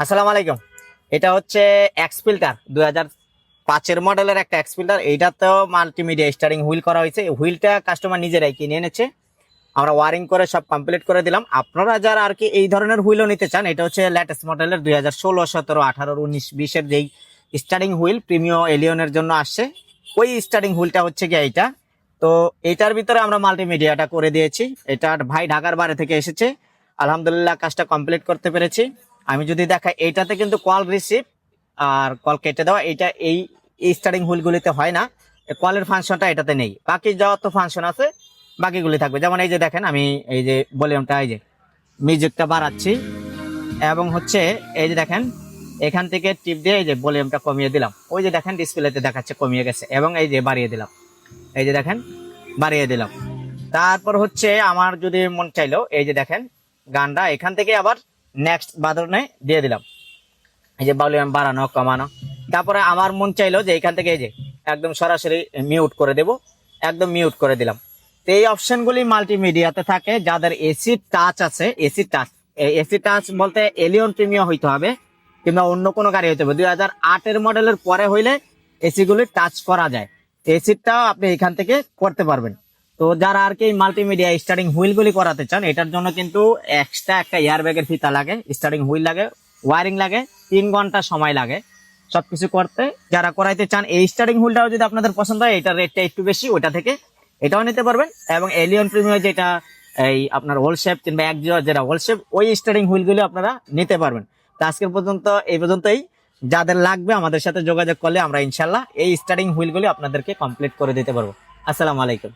আসসালামু আলাইকুম। এটা হচ্ছে এক্স ফিল্টার দুই হাজার পাঁচের মডেলের একটা এক্স ফিল্টার এইটাতেও মাল্টিমিডিয়া স্টারিং হুইল করা হয়েছে। হুইলটা কাস্টমার নিজেরাই কিনে এনেছে। আমরা ওয়ারিং করে সব কমপ্লিট করে দিলাম। আপনারা যারা আর কি এই ধরনের হুইলও নিতে চান, এটা হচ্ছে লেটেস্ট মডেলের দুই হাজার ষোলো, সতেরো আঠারো উনিশ, বিশের যেই স্টারিং হুইল প্রিমিয় এলিয়নের জন্য আসছে। ওই স্টারিং হুইলটা হচ্ছে গিয়ে এইটা। তো এটার ভিতরে আমরা মাল্টিমিডিয়াটা করে দিয়েছি। এটা ভাই ঢাকার বাইরে থেকে এসেছে। আলহামদুলিল্লাহ, কাজটা কমপ্লিট করতে পেরেছি। আমি যদি দেখাই, এইটাতে কিন্তু কল রিসিভ আর কল কেটে দেওয়া এটা এই স্টারিং হুইলগুলিতে হয় না। কলের ফাংশনটা এটাতে নেই। বাকি যত ফাংশন আছে, বাকিগুলি থাকবে। যেমন এই যে দেখেন, আমি এই যে ভলিউমটা, এই যে মিউজিকটা বাড়াচ্ছি। এবং হচ্ছে এই যে দেখেন, এখান থেকে টিপ দিয়ে এই যে ভলিউমটা কমিয়ে দিলাম। ওই যে দেখেন ডিসপ্লেতে দেখাচ্ছে কমিয়ে গেছে। এবং এই যে বাড়িয়ে দিলাম। এই যে দেখেন, বাড়িয়ে দিলাম। তারপর হচ্ছে আমার যদি মন চাইলো, এই যে দেখেন, গানটা এখান থেকে আবার নেক্সট বাদনে দিয়ে দিলাম। এই যে ভলিউম বাড়ানো, কমানো। তারপরে আমার মন চাইলো যে এখান থেকে এই যে একদম সরাসরি মিউট করে দেব। একদম মিউট করে দিলাম। তো এই অপশনগুলি মাল্টিমিডিয়াতে থাকে। যাদের AC touch AC touch AC touch touch বলতে এলিয়ন প্রিমিয়াম হইতে হবে, কিংবা অন্য কোনো গাড়ি হইতে হবে। দুই হাজার আটের মডেলের পরে হইলে এসি গুলি টাচ করা যায়। এসিটাও আপনি এখান থেকে করতে পারবেন। তো যারা আর কি মাল্টিমিডিয়া স্টার্টিং হুইল গুলি করাতে চান, এটার জন্য কিন্তু এক্সট্রা একটা এয়ার ব্যাগের ফিতা লাগে স্টার্টিং হুইল লাগে ওয়ারিং লাগে, তিন ঘণ্টা সময় লাগে সবকিছু করতে। যারা করাইতে চান, এই স্টার্টিং হুইলটাও যদি আপনাদের পছন্দ হয়, এটার রেটটা একটু বেশি ওটা থেকে এটাও নিতে পারবেন। এবং এলিয়ন প্রিমিয়ার যেটা এই আপনার হোল শেপ কিংবা এক জিও যেটা হোল শেপ ওই স্টার্টিং হুইলগুলি আপনারা নিতে পারবেন। তো আজকের পর্যন্ত এই পর্যন্তই। যাদের লাগবে আমাদের সাথে যোগাযোগ করলে আমরা ইনশাল্লাহ এই স্টার্টিং হুইলগুলি আপনাদেরকে কমপ্লিট করে দিতে পারব। আসসালামু আলাইকুম।